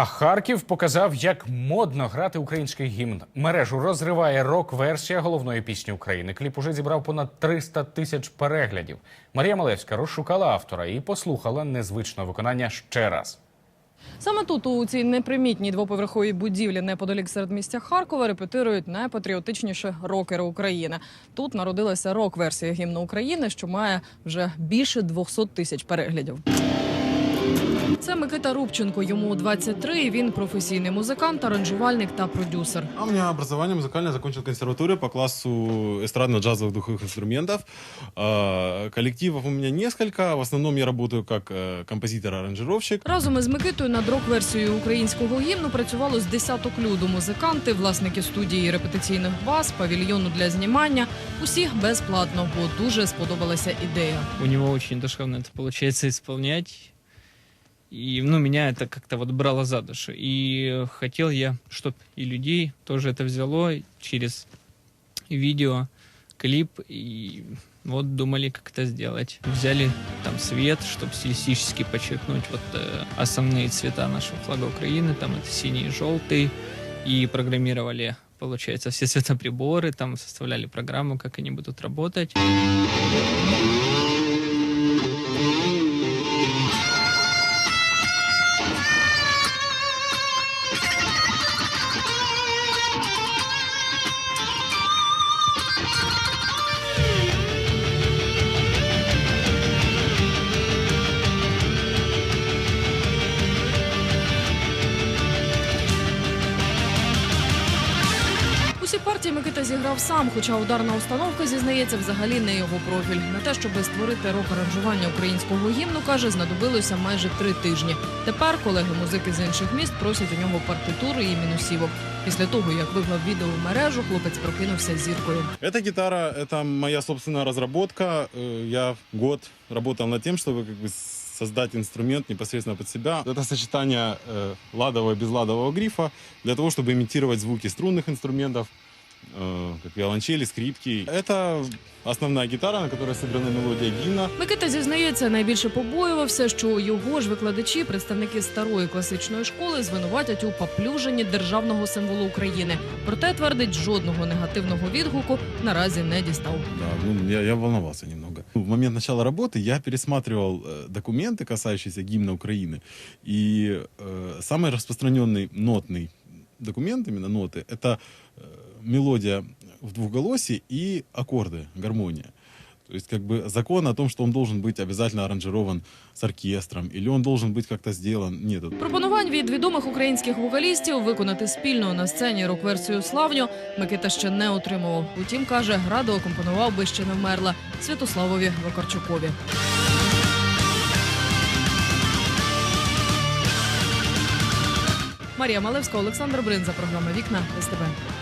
А Харків показав, як модно грати український гімн. Мережу розриває рок-версія головної пісні України. Кліп уже зібрав понад 300 тисяч переглядів. Марія Малевська розшукала автора і послухала незвичне виконання ще раз. Саме тут, у цій непримітній двоповерховій будівлі неподалік середмістя Харкова, репетирують найпатріотичніші рокери України. Тут народилася рок-версія гімну України, що має вже більше 200 тисяч переглядів. Це Микита Рубченко. Йому 23, і Він професійний музикант, аранжувальник та продюсер. А у меня образование музыкальное, закончил консерваторию по классу эстрадно-джазовых духовых инструментов. А, Коллективов у меня несколько. В основном я работаю как э, композитор-аранжировщик. Разом із Микитою над рок-версією українського гімну працювало з десяток люду. Музиканти, власники студії репетиційних баз, павільйону для знімання. Усі безплатно, бо дуже сподобалася ідея. у него очень душевно это получается исполнять. И, ну, меня это как-то вот брало за душу. И хотел я, чтобы и людей тоже это взяло через видео, клип. И вот думали, как это сделать. Взяли там свет, чтобы стилистически подчеркнуть вот э, основные цвета нашего флага Украины. Там это синий и желтый. И программировали, получается, все цветоприборы. Там составляли программу, как они будут работать. Усі партії Микита зіграв сам, хоча ударна установка зізнається взагалі не його профіль. На те, щоб створити рок-аранжування українського гімну, каже, знадобилося майже три тижні. Тепер колеги-музики з інших міст просять у нього партитури і мінусівок. Після того, як виклав відео в мережу, хлопець прокинувся зіркою. Эта гитара — это моя собственная разработка. Э, Я год работал над тем, чтобы как бы создать инструмент непосредственно под себя. Это сочетание э, ладового и безладового грифа для того, чтобы имитировать звуки струнных инструментов, э, как виолончели, скрипки. Это основная гитара, на которой сыграна мелодия гимна. Микита зізнається, найбільше побоювався, що його ж викладачі, представники старої класичної школи, звинуватять у поплюженні державного символу України. Проте твердить, жодного негативного відгуку наразі не дістав. Да, ну, я, я волновался немного. В момент начала работы я пересматривал э, документы, касающиеся гимна Украины. И э, самый распространенный нотный документ, именно ноты, это э, мелодия в двухголосии и аккорды, гармония. То есть как бы закон о том, что он должен быть обязательно аранжирован с оркестром, или он должен быть как-то сделан, нет. Пропонувань від відомих українських вокалістів виконати спільно на сцені рок-версію славню Микита ще не отримував. Утім, каже, радо компонував би ще не вмерла Святославові Вакарчукові. Марія Малевська, Олександр Бринза, програма Вікна СТБ.